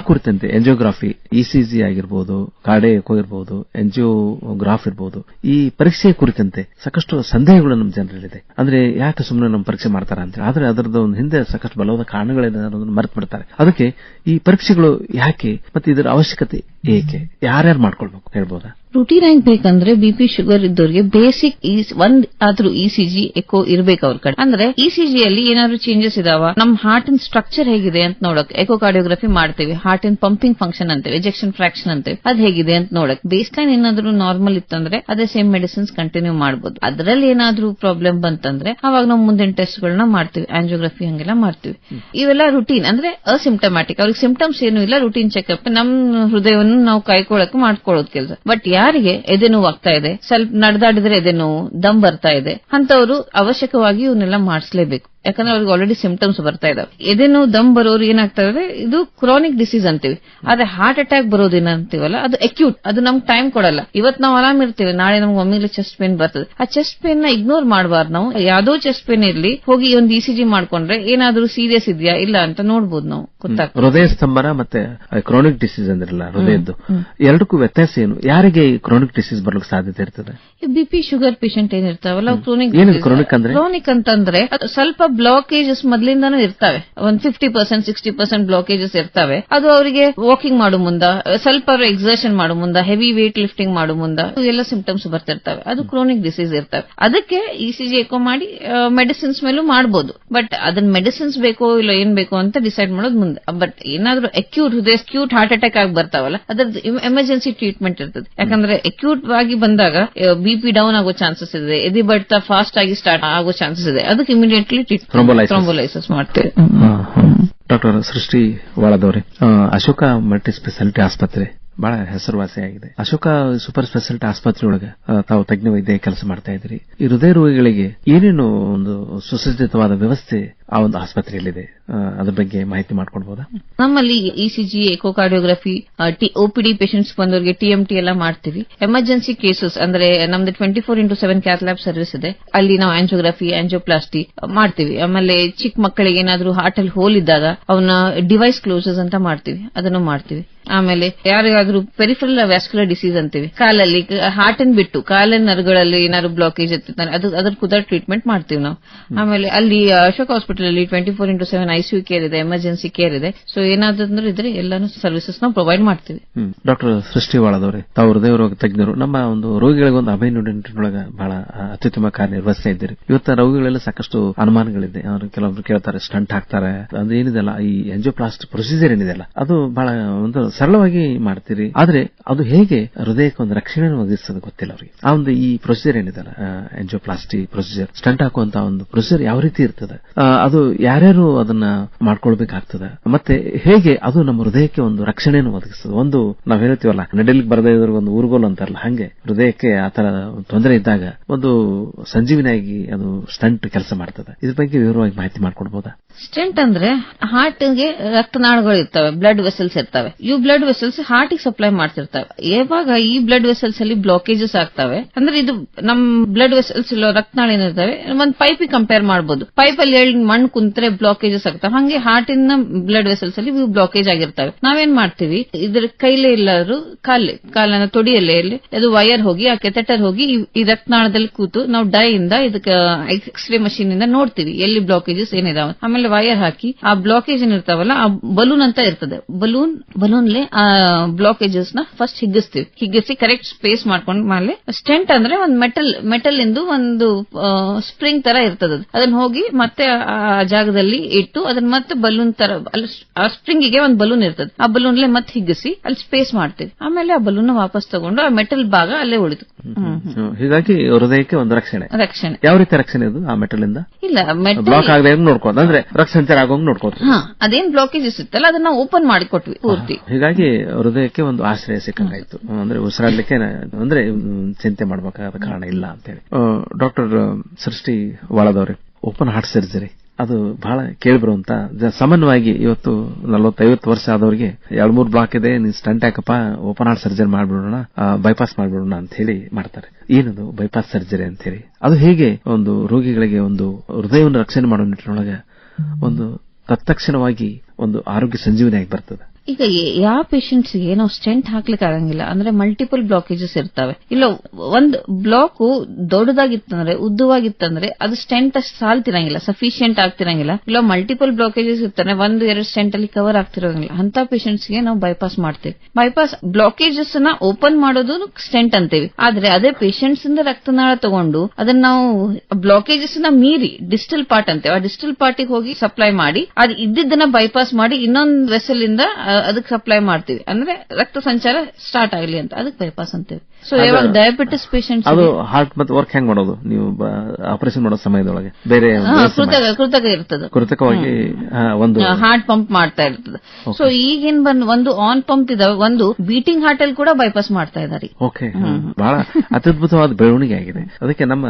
ಕುರಿತಂತೆ ಎಂಜಿಯೋಗ್ರಾಫಿ ಇಸಿಜಿ ಆಗಿರ್ಬೋದು, ಕಾಡೆ ಎಕೋ ಇರಬಹುದು ಎನ್ಜಿಯೋಗ್ರಾಫ್ ಇರ್ಬೋದು, ಈ ಪರೀಕ್ಷೆಯ ಕುರಿತಂತೆ ಸಾಕಷ್ಟು ಸಂದೇಹಗಳು ನಮ್ಮ ಜನರಲ್ಲಿದೆ. ಅಂದ್ರೆ ಯಾಕೆ ಸುಮ್ಮನೆ ನಮ್ಮ ಪರೀಕ್ಷೆ ಮಾಡ್ತಾರ ಅಂತ ಆದ್ರೆ ಅದರದ ಒಂದು ಹಿಂದೆ ಸಾಕಷ್ಟು ಬಲವಾದ ಕಾರಣಗಳೇನೆ ಮರೆತು ಬಿಡ್ತಾರೆ ಅದಕ್ಕೆ ಈ ಪರೀಕ್ಷೆಗಳು ಯಾಕೆ ಮತ್ತೆ ಇದರ ಅವಶ್ಯಕತೆ ಏಕೆ? ಯಾರ್ಯಾರು ಮಾಡ್ಕೊಳ್ಬೇಕು ಹೇಳ್ಬೋದಾ? ರುಟೀನ್ ಆಗಿ ಬೇಕಂದ್ರೆ ಬಿಪಿ ಶುಗರ್ ಇದ್ದವರಿಗೆ ಬೇಸಿಕ್ ಒಂದ್ ಆದ್ರೂ ಇಸಿಜಿ ಎಕೋ ಇರಬೇಕು ಅವ್ರ ಕಡೆ. ಅಂದ್ರೆ ಇಸಿಜಿ ಅಲ್ಲಿ ಏನಾದ್ರು ಚೇಂಜಸ್ ಇದಾವ? ನಮ್ ಹಾರ್ಟ್ ಇನ್ ಸ್ಟ್ರಕ್ಚರ್ ಹೇಗಿದೆ ಅಂತ ನೋಡಕ್ ಎಕೋ ಕಾರ್ಡಿಯೋಗ್ರಫಿ ಮಾಡ್ತೀವಿ. ಹಾರ್ಟ್ ಇನ್ ಪಂಪಿಂಗ್ ಫಂಕ್ಷನ್ ಅಂತೇವೆ ಎಜೆಕ್ಷನ್ ಫ್ರಾಕ್ಷನ್ ಅಂತೇವೆ. ಅದ್ ಹೇಗಿದೆ ಅಂತ ನೋಡಕ್. ಬೇಸ್ ಲೈನ್ ಏನಾದ್ರು ನಾರ್ಮಲ್ ಇತ್ತಂದ್ರೆ ಅದೇ ಸೇಮ್ ಮೆಡಿಸಿನ್ಸ್ ಕಂಟಿನ್ಯೂ ಮಾಡಬಹುದು ಅದರಲ್ಲಿ ಏನಾದ್ರೂ ಪ್ರಾಬ್ಲಮ್ ಬಂತಂದ್ರೆ ಅವಾಗ ನಾವು ಮುಂದಿನ ಟೆಸ್ಟ್ ಗಳನ್ನ ಮಾಡ್ತೀವಿ. ಆಂಜಿಯೋಗ್ರಫಿ ಹಂಗೆಲ್ಲ ಮಾಡ್ತೀವಿ. ಇವೆಲ್ಲ ರುಟೀನ್ ಅಂದ್ರೆ ಅಸಿಂಪ್ಟಮ್ಯಾಟಿಕ್ ಅವ್ರಿಗೆ ಸಿಂಪ್ಟಮ್ಸ್ ಏನು ಇಲ್ಲ. ರುಟೀನ್ ಚೆಕ್ಅಪ್ ನಮ್ ಹೃದಯವನ್ನು ನಾವು ಕೈಕೊಳ್ಳಕ್ಕೆ ಮಾಡ್ಕೊಳ್ಳೋದು ಕೆಲಸ ಬಟ್ ಯಾರಿಗೆ ಎದೆ ನೋವು ಆಗ್ತಾ ಇದೆ? ಸ್ವಲ್ಪ ನಡೆದಾಡಿದ್ರೆ ಎದೆ ನೋವು, ದಮ್ ಬರ್ತಾ ಇದೆ. ಅಂತವರು ಅವಶ್ಯಕವಾಗಿ ಇವನ್ನೆಲ್ಲ ಮಾಡಿಸ್ಲೇಬೇಕು. ಯಾಕಂದ್ರೆ ಅವ್ರಿಗೆ ಆಲ್ರೆಡಿ ಸಿಂಪ್ಟಮ್ಸ್ ಬರ್ತಾ ಇದಾವೆ. ಎದೆ ದಮ್ ಬರೋರು ಏನಾಗ್ತಾ ಇದೆ ಇದು ಕ್ರಾನಿಕ್ ಡಿಸೀಸ್ ಅಂತೀವಿ. ಆದ್ರೆ ಹಾರ್ಟ್ ಅಟ್ಯಾಕ್ ಬರೋದು ಏನಂತೀವಲ್ಲ ಅದು ಅಕ್ಯೂಟ್ ಅದು ನಮ್ಗೆ ಟೈಮ್ ಕೊಡಲ್ಲ. ಇವತ್ ನಾವು ಆರಾಮ್ ಇರ್ತೀವಿ. ನಾಳೆ ನಮ್ಗೆ ಒಮ್ಮೆಲೆ ಚೆಸ್ಟ್ ಪೇನ್ ಬರ್ತದೆ. ಆ ಚೆಸ್ಟ್ ಪೇನ್ನ ಇಗ್ನೋರ್ ಮಾಡಬಾರ್ದು ನಾವು. ಯಾವ್ದೋ ಚೆಸ್ಟ್ ಪೇನ್ ಇರ್ಲಿ ಹೋಗಿ ಒಂದು ಇಸಿಜಿ ಮಾಡ್ಕೊಂಡ್ರೆ ಏನಾದ್ರೂ ಸೀರಿಯಸ್ ಇದೆಯಾ? ಇಲ್ಲ ಅಂತ ನೋಡ್ಬೋದು ನಾವು. ಗೊತ್ತಾಗ್ತದೆ. ಹೃದಯ ಸ್ತಂಭನ ಮತ್ತೆ ಕ್ರಾನಿಕ್ ಡಿಸೀಸ್ ಅಂದ್ರಲ್ಲ ಹೃದಯದ್ದು. ಎರಡಕ್ಕೂ ವ್ಯತ್ಯಾಸ ಏನು? ಯಾರಿಗೆ ಕ್ರಾನಿಕ್ ಡಿಸೀಸ್ ಬರ್ಲಿಕ್ಕೆ ಸಾಧ್ಯತೆ ಇರ್ತದೆ? ಬಿಪಿ ಶುಗರ್ ಪೇಷಂಟ್ ಕ್ರೋನಿಕ್ ಏನಿದು chronic ಅಂದ್ರೆ? ಕ್ರೋನಿಕ್ ಅಂತಂದ್ರೆ ಸ್ವಲ್ಪ ಬ್ಲಾಕೇಜಸ್ ಮೊದ್ಲಿಂದಾನು ಇರ್ತಾವೆ. ಒಂದ್ fifty percent sixty percent blockages ಇರ್ತಾವೆ. ಅದು ಅವರಿಗೆ ವಾಕಿಂಗ್ ಮಾಡೋ ಮುಂದ ಸ್ವಲ್ಪ ಅವರು ಎಕ್ಸರ್ಷನ್ ಮಾಡೋ ಮುಂದ ಹೆವಿ ವೇಟ್ ಲಿಫ್ಟಿಂಗ್ ಮಾಡು ಮುಂದ ಎಲ್ಲ ಸಿಂಪ್ಟಮ್ಸ್ ಬರ್ತಿರ್ತಾವೆ. ಅದು ಕ್ರೋನಿಕ್ ಡಿಸೀಸ್ ಇರ್ತವೆ. ಅದಕ್ಕೆ ಇಸಿಜಿ ಎಕೋ ಮಾಡಿ ಮೆಡಿಸಿನ್ಸ್ ಮೇಲೂ ಮಾಡಬಹುದು ಬಟ್ ಅದನ್ನ ಮೆಡಿಸಿನ್ಸ್ ಬೇಕೋ ಇಲ್ಲ ಏನ್ ಬೇಕೋ ಅಂತ ಡಿಸೈಡ್ ಮಾಡೋದು ಮುಂದೆ. ಬಟ್ ಏನಾದ್ರೂ ಅಕ್ಯೂಟ್ ಹೃದಯ ಅಕ್ಯೂಟ್ ಹಾರ್ಟ್ ಅಟ್ಯಾಕ್ ಆಗಿ ಬರ್ತಾವಲ್ಲ ಅದ್ರದ್ದು ಎಮರ್ಜೆನ್ಸಿ ಟ್ರೀಟ್ಮೆಂಟ್ ಇರ್ತದೆ. ಯಾಕಂದ್ರೆ ಅಕ್ಯೂಟ್ ಆಗಿ ಬಂದಾಗ ಬಿಪಿ ಡೌನ್ ಆಗೋ ಚಾನ್ಸಸ್ ಇದೆ. ಎದೆ ಬಡ್ತಾ ಫಾಸ್ಟ್ ಆಗಿ ಸ್ಟಾರ್ಟ್ ಆಗೋ ಚಾನ್ಸಸ್ ಇದೆ. ಅದಕ್ಕೆ ಇಮಿಡಿಯೇಟ್ಲಿ ಟ್ರೊಂಬೋಲೈಸಸ್ ಥ್ರೋಂಬೋಲೈಸಿಸ್ ಮಾಡ್ತೇವೆ. ಡಾಕ್ಟರ್ ಸೃಷ್ಟಿ ವಾಳದವ್ರೆ ಅಶೋಕ ಮಲ್ಟಿ ಸ್ಪೆಷಾಲಿಟಿ ಆಸ್ಪತ್ರೆ. ಬಹಳ ಹೆಸರುವಾಸಿಯಾಗಿದೆ ಅಶೋಕ ಸೂಪರ್ ಸ್ಪೆಷಾಲಿಟಿ ಆಸ್ಪತ್ರೆ ಒಳಗೆ ತಾವು ತಜ್ಞ ವೈದ್ಯ ಕೆಲಸ ಮಾಡ್ತಾ ಇದ್ರಿ. ಈ ಹೃದಯ ರೋಗಿಗಳಿಗೆ ಏನೇನು ಒಂದು ಸುಸಜ್ಜಿತವಾದ ವ್ಯವಸ್ಥೆ ಆ ಒಂದು ಆಸ್ಪತ್ರೆಯಲ್ಲಿದೆ. ಅದರ ಬಗ್ಗೆ ಮಾಹಿತಿ ಮಾಡ್ಕೊಡ್ಬೋದಾ? ನಮ್ಮಲ್ಲಿ ಇಸಿಜಿ ಎಕೋಕಾರ್ಡಿಯೋಗ್ರಫಿ ಓಪಿಡಿ ಪೇಷಂಟ್ಸ್ ಬಂದವರಿಗೆ ಟಿಎಂಟಿ ಎಲ್ಲ ಮಾಡ್ತೀವಿ. ಎಮರ್ಜೆನ್ಸಿ ಕೇಸಸ್ ಅಂದ್ರೆ ನಮ್ದು twenty four into seven cath lab service ಇದೆ. ಅಲ್ಲಿ ನಾವು ಆಂಜಿಯೋಗ್ರಫಿ ಆಂಜಿಯೋಪ್ಲಾಸ್ಟಿ ಮಾಡ್ತೀವಿ. ಆಮೇಲೆ ಚಿಕ್ಕ ಮಕ್ಕಳಿಗೆ ಏನಾದರೂ ಹಾರ್ಟ್ ಅಲ್ಲಿ ಹೋಲ್ ಇದ್ದಾಗ ಅವನ್ನ ಡಿವೈಸ್ ಕ್ಲೋಸಸ್ ಅಂತ ಮಾಡ್ತೀವಿ. ಅದನ್ನು ಮಾಡ್ತೀವಿ. ಆಮೇಲೆ ಯಾರಿಗಾದ್ರೂ ಪೆರಿಫರಲ್ ವ್ಯಾಸ್ಕ್ಯುಲರ್ ಡಿಸೀಸ್ ಅಂತೀವಿ. ಕಾಲಲ್ಲಿ ಹಾರ್ಟ್ ಬಿಟ್ಟು ಕಾಲಿನ ನರಗಳಲ್ಲಿ ಏನಾದ್ರು ಬ್ಲಾಕೇಜ್ ಅದು ಅದ್ರ ಕುದ ಟ್ರೀಟ್ಮೆಂಟ್ ಮಾಡ್ತೀವಿ ನಾವು. ಆಮೇಲೆ ಅಲ್ಲಿ ಅಶೋಕ್ ಹಾಸ್ಪಿಟಲ್ ಅಲ್ಲಿ twenty four into seven ICU care ಇದೆ ಎಮರ್ಜೆನ್ಸಿ ಕೇರ್ ಇದೆ. ಸೊ ಏನಾದ್ರೂ ಇದ್ರೆ ಎಲ್ಲಾನು ಸರ್ವಿಸಸ್ ನಾವು ಪ್ರೊವೈಡ್ ಮಾಡ್ತೀವಿ. ಡಾಕ್ಟರ್ ಸೃಷ್ಟಿ ವಾಳದವ್ರೆ ತಾವು ಹೃದಯ ರೋಗ ತಜ್ಞರು. ನಮ್ಮ ಒಂದು ರೋಗಿಗಳಿಗೆ ಒಂದು ಅಭಯ ನುಡಿನೊಳಗ ಬಹಳ ಆ, ಅತ್ಯುತ್ತಮ ಕಾರ್ಯನಿರ್ವಹಿಸ್ತಾ ಇದ್ದೀರಿ. ಇವತ್ತು ರೋಗಿಗಳೆಲ್ಲ ಸಾಕಷ್ಟು ಅನುಮಾನಗಳಿದೆ. ಅವರು ಕೆಲವೊಬ್ರು ಕೇಳ್ತಾರೆ ಸ್ಟಂಟ್ ಹಾಕ್ತಾರೆ. ಅದು ಏನಿದೆಲ್ಲ? ಈ ಎಂಜಿಯೋಪ್ಲಾಸ್ಟ್ ಪ್ರೊಸೀಜರ್ ಏನಿದೆಲ್ಲ? ಅದು ಬಹಳ ಒಂದು ಸರಳವಾಗಿ ಮಾಡ್ತೀರಿ. ಆದ್ರೆ ಅದು ಹೇಗೆ ಹೃದಯಕ್ಕೆ ಒಂದು ರಕ್ಷಣೆ ಒದಗಿಸೋದು ಗೊತ್ತಿಲ್ಲ ಅವರಿಗೆ. ಆ ಒಂದು ಈ ಪ್ರೊಸೀಜರ್ ಏನಿದೆಲ್ಲ? ಎಂಜೋಪ್ಲಾಸ್ಟಿ ಪ್ರೊಸೀಜರ್ ಸ್ಟಂಟ್ ಹಾಕುವಂತ ಒಂದು ಪ್ರೊಸೀಜರ್ ಯಾವ ರೀತಿ ಇರ್ತದೆ? ಆ, ಅದು ಯಾರ್ಯಾರು ಅದನ್ನ ಮಾಡ್ಕೊಳ್ಬೇಕಾಗ್ತದೆ. ಮತ್ತೆ ಹೇಗೆ ಅದು ನಮ್ಮ ಹೃದಯಕ್ಕೆ ಒಂದು ರಕ್ಷಣೆಯನ್ನು ಒದಗಿಸುತ್ತದೆ ಒಂದು ನಾವು ಹೇಳ್ತೀವಲ್ಲ, ನಡಿಲಿಕ್ ಬರದೇ ಇದ್ರೆ ಒಂದು ಊರುಗೋಲು ಅಂತಾರಲ್ಲ, ಹಂಗೆ. ಹೃದಯಕ್ಕೆ ಆತರ ತೊಂದರೆ ಇದ್ದಾಗ ಒಂದು ಸಂಜೀವಿನಿಯಾಗಿ ಅದು ಸ್ಟಂಟ್ ಕೆಲಸ ಮಾಡ್ತದೆ. ಇದ್ರ ಬಗ್ಗೆ ವಿವರವಾಗಿ ಮಾಹಿತಿ ಮಾಡ್ಕೊಡ್ಬೋದಾ? ಸ್ಟೆಂಟ್ ಅಂದ್ರೆ ಹಾರ್ಟ್ಗೆ ರಕ್ತನಾಳಗಳು ಇರ್ತವೆ ಬ್ಲಡ್ ವೆಸಲ್ಸ್ ಇರ್ತವೆ. ಇವು ಬ್ಲಡ್ ವೆಸಲ್ಸ್ ಹಾರ್ಟ್ಗೆ ಸಪ್ಲೈ ಮಾಡ್ತಿರ್ತವೆ. ಯಾವಾಗ ಈ ಬ್ಲಡ್ ವೆಸಲ್ಸ್ ಅಲ್ಲಿ ಬ್ಲಾಕೇಜಸ್ ಆಗ್ತವೆ, ಅಂದ್ರೆ ಇದು ನಮ್ ಬ್ಲಡ್ ವೆಸಲ್ಸ್ ಇಲ್ಲೋ ರಕ್ತನಾಳ ಏನಿರ್ತವೆ ಒಂದ್ ಪೈಪ್ ಕಂಪೇರ್ ಮಾಡಬಹುದು ಪೈಪ್ ಅಲ್ಲಿ ಹೇಳಿ ಮಣ್ಣು ಕುಂತ್ರೆ ಬ್ಲಾಕೇಜಸ್ ಆಗ್ತವೆ. ಹಂಗೆ ಹಾರ್ಟ್ ಬ್ಲಡ್ ವೆಸಲ್ಸ್ ಅಲ್ಲಿ ಇವು ಬ್ಲಾಕೇಜ್ ಆಗಿರ್ತವೆ. ನಾವೇನ್ ಮಾಡ್ತೀವಿ? ಇದ್ರ ಕೈಲೇ ಇಲ್ಲಾದ್ರು ಕಾಲೇ ಕಾಲನ ತೊಡಿಯಲ್ಲೇ ಇಲ್ಲಿ ಅದು ವೈರ್ ಹೋಗಿ, ಆ ಕೆಥೆಟರ್ ಹೋಗಿ ಈ- ರಕ್ತನಾಳದಲ್ಲಿ ಕೂತು ನಾವು ಡೈ ಇಂದ ಇದಕ್ಕೆ ಎಕ್ಸ್ರೇ ಮಷೀನ್ ಇಂದ ನೋಡ್ತೀವಿ, ಎಲ್ಲಿ ಬ್ಲಾಕೇಜಸ್ ಏನಿದಾವೆ. ಆಮೇಲೆ ವಯರ್ ಹಾಕಿ ಆ ಬ್ಲಾಕೇಜ್ ಏನಿರ್ತಾವಲ್ಲ, ಆ ಬಲೂನ್ ಅಂತ ಇರ್ತದೆ ಬಲೂನ್ ಬಲೂನ್ ಬಲೂನ್ಲೆ ಆ ಬ್ಲಾಕೇಜಸ್ನ ಫಸ್ಟ್ ಹಿಗ್ಗಿಸ್ತೀವಿ ಹಿಗ್ಗಿಸಿ ಕರೆಕ್ಟ್ ಸ್ಪೇಸ್ ಮಾಡ್ಕೊಂಡ್ ಮೇಲೆ ಸ್ಟೆಂಟ್ ಅಂದ್ರೆ ಒಂದು ಮೆಟಲ್ ಮೆಟಲ್ ಇಂದು ಒಂದು ಸ್ಪ್ರಿಂಗ್ ತರ ಇರ್ತದೆ ಅದು. ಅದನ್ನ ಹೋಗಿ ಮತ್ತೆ ಆ ಜಾಗದಲ್ಲಿ ಇಟ್ಟು ಅದನ್ನ ಮತ್ತೆ ಬಲೂನ್ ತರ ಆ ಸ್ಪ್ರಿಂಗ್ಗೆ ಒಂದು ಬಲೂನ್ ಇರ್ತದೆ ಆ ಬಲೂನ್ ಬಲೂನ್ಲೆ ಮತ್ತೆ ಹಿಗ್ಗಿಸಿ ಅಲ್ಲಿ ಸ್ಪೇಸ್ ಮಾಡ್ತೀವಿ ಆಮೇಲೆ ಆ ಬಲೂನ್ ವಾಪಸ್ ತಗೊಂಡು ಆ ಮೆಟಲ್ ಭಾಗ ಅಲ್ಲೇ ಉಳಿತು. ಹೀಗಾಗಿ ಹೃದಯಕ್ಕೆ ಒಂದು ರಕ್ಷಣೆ. ರಕ್ಷಣೆ. ಯಾವ ರೀತಿ ರಕ್ಷಣೆ ಇದು? ಆ ಮೆಟಲ್ ಇಂದ ಇಲ್ಲ ಮೆಟಲ್ ಬ್ಲಾಕ್ ಆಗದೆ ನೋಡ್ಕೋದು ಅಂದ್ರೆ ರಕ್ತ ಸಂಚಾರ ಆಗೋಂಗ್ ನೋಡ್ಕೋದು ಅದೇನ್ ಬ್ಲಾಕೇಜ್ ಇತ್ತಲ್ಲ ಅದನ್ನ ಓಪನ್ ಮಾಡಿ ಕೊಟ್ವಿ ಪೂರ್ತಿ. ಹೀಗಾಗಿ ಹೃದಯಕ್ಕೆ ಒಂದು ಆಶ್ರಯ ಸಿಕ್ಕಂಗಾಯ್ತು. ಅಂದ್ರೆ ಉಸಿರಾಡ್ಲಿಕ್ಕೆ ಅಂದ್ರೆ ಚಿಂತೆ ಮಾಡಬೇಕಾದ ಕಾರಣ ಇಲ್ಲ ಅಂತೇಳಿ. ಡಾಕ್ಟರ್ ಸೃಷ್ಟಿ ವಾಳದವ್ರೆ ಓಪನ್ ಹಾರ್ಟ್ ಸರ್ಜರಿ ಅದು ಬಹಳ ಕೇಳಿಬರುವಂತ ಸಾಮಾನ್ಯವಾಗಿ ಇವತ್ತು ನಲವತ್ತೈವತ್ತು ವರ್ಷ ಆದವರಿಗೆ ಎರಡ್ ಮೂರು ಬ್ಲಾಕ್ ಇದೆ, ನೀನ್ ಸ್ಟಂಟ್ ಹಾಕಪ್ಪ ಓಪನ್ ಹಾರ್ಟ್ ಸರ್ಜರಿ ಮಾಡ್ಬಿಡೋಣ ಬೈಪಾಸ್ ಮಾಡ್ಬಿಡೋಣ ಅಂತ ಹೇಳಿ ಮಾಡ್ತಾರೆ. ಏನದು ಬೈಪಾಸ್ ಸರ್ಜರಿ ಅಂತ ಹೇಳಿ ಅದು ಹೇಗೆ ಒಂದು ರೋಗಿಗಳಿಗೆ ಒಂದು ಹೃದಯವನ್ನು ರಕ್ಷಣೆ ಮಾಡೋ ನಿಟ್ಟಿನೊಳಗೆ ಒಂದು ತತ್ಕ್ಷಣವಾಗಿ ಒಂದು ಆರೋಗ್ಯ ಸಂಜೀವನಿಯಾಗಿ ಬರ್ತದೆ. ಈಗ ಯಾವ ಪೇಷಂಟ್ಸ್ಗೆ ನಾವು ಸ್ಟೆಂಟ್ ಹಾಕ್ಲಿಕ್ಕೆ ಆಗಂಗಿಲ್ಲ ಅಂದ್ರೆ ಮಲ್ಟಿಪಲ್ ಬ್ಲಾಕೇಜಸ್ ಇರ್ತವೆ. ಇಲ್ಲ, ಒಂದ್ ಬ್ಲಾಕ್ ದೊಡ್ಡದಾಗಿತ್ತಂದ್ರೆ, ಉದ್ದವಾಗಿತ್ತಂದ್ರೆ, ಅದು ಸ್ಟೆಂಟ್ ಅಷ್ಟು ಸಾಲ್ತಿರಂಗಿಲ್ಲ ಸಫಿಶಿಯಂಟ್ ಆಗ್ತಿರಂಗಿಲ್ಲ. ಇಲ್ಲ ಮಲ್ಟಿಪಲ್ ಬ್ಲಾಕೇಜಸ್ ಇರ್ತಾನೆ ಒಂದು, ಎರಡು ಸ್ಟೆಂಟ್ ಅಲ್ಲಿ ಕವರ್ ಆಗ್ತಿರೋಂಗಿಲ್ಲ. ಅಂತ ಪೇಷಂಟ್ಸ್ಗೆ ನಾವು ಬೈಪಾಸ್ ಮಾಡ್ತೇವೆ. ಬೈಪಾಸ್ ಬ್ಲಾಕೇಜಸ್ನ ಓಪನ್ ಮಾಡೋದು ಸ್ಟೆಂಟ್ ಅಂತೀವಿ. ಆದ್ರೆ ಅದೇ ಪೇಷಂಟ್ಸ್ ಇಂದ ರಕ್ತನಾಳ ತಗೊಂಡು, ಅದನ್ನ ನಾವು ಬ್ಲಾಕೇಜಸ್ನ ಮೀರಿ ಡಿಸ್ಟಲ್ ಪಾರ್ಟ್ ಅಂತೇವೆ. ಆ ಡಿಸ್ಟಲ್ ಪಾರ್ಟಿಗೆ ಹೋಗಿ ಸಪ್ಲೈ ಮಾಡಿ, ಅದು ಇದ್ದಿದ್ದನ್ನ ಬೈಪಾಸ್ ಮಾಡಿ, ಇನ್ನೊಂದು ವೆಸಲ್ ಇಂದ ಅದಕ್ಕೆ ಸಪ್ಲೈ ಮಾಡ್ತೀವಿ. ಅಂದ್ರೆ ರಕ್ತ ಸಂಚಾರ ಸ್ಟಾರ್ಟ್ ಆಗಲಿ ಅಂತ. ಅದಕ್ಕೆ ಬೈಪಾಸ್ ಅಂತೀವಿ ಸೊ ಯಾವಾಗ ಡಯಾಬಿಟಿಸ್ ಪೇಷಂಟ್ ಅದು ಹಾರ್ಟ್ ಮತ್ತೆ ವರ್ಕ್ ಹೆಂಗ್ ಮಾಡೋದು? ನೀವು ಆಪರೇಷನ್ ಮಾಡೋ ಸಮಯದೊಳಗೆ. ಬೇರೆ ಕೃತಕ ಕೃತಕ ಇರ್ತದೆ. ಕೃತಕವಾಗಿ ಒಂದು ಹಾರ್ಟ್ ಪಂಪ್ ಮಾಡ್ತಾ ಇರ್ತದೆ. ಸೊ ಈಗೇನ್ ಬಂದ್ ಒಂದು ಆನ್ ಪಂಪ್ ಇದಾವೆ. ಒಂದು ಬೀಟಿಂಗ್ ಹಾರ್ಟ್ ಅಲ್ಲಿ ಕೂಡ ಬೈಪಾಸ್ ಮಾಡ್ತಾ ಇದ್ದಾರೆ ಓಕೆ ಬಹಳ ಅತ್ಯದ್ಭುತವಾದ ಬೆಳವಣಿಗೆ ಆಗಿದೆ. ಅದಕ್ಕೆ ನಮ್ಮ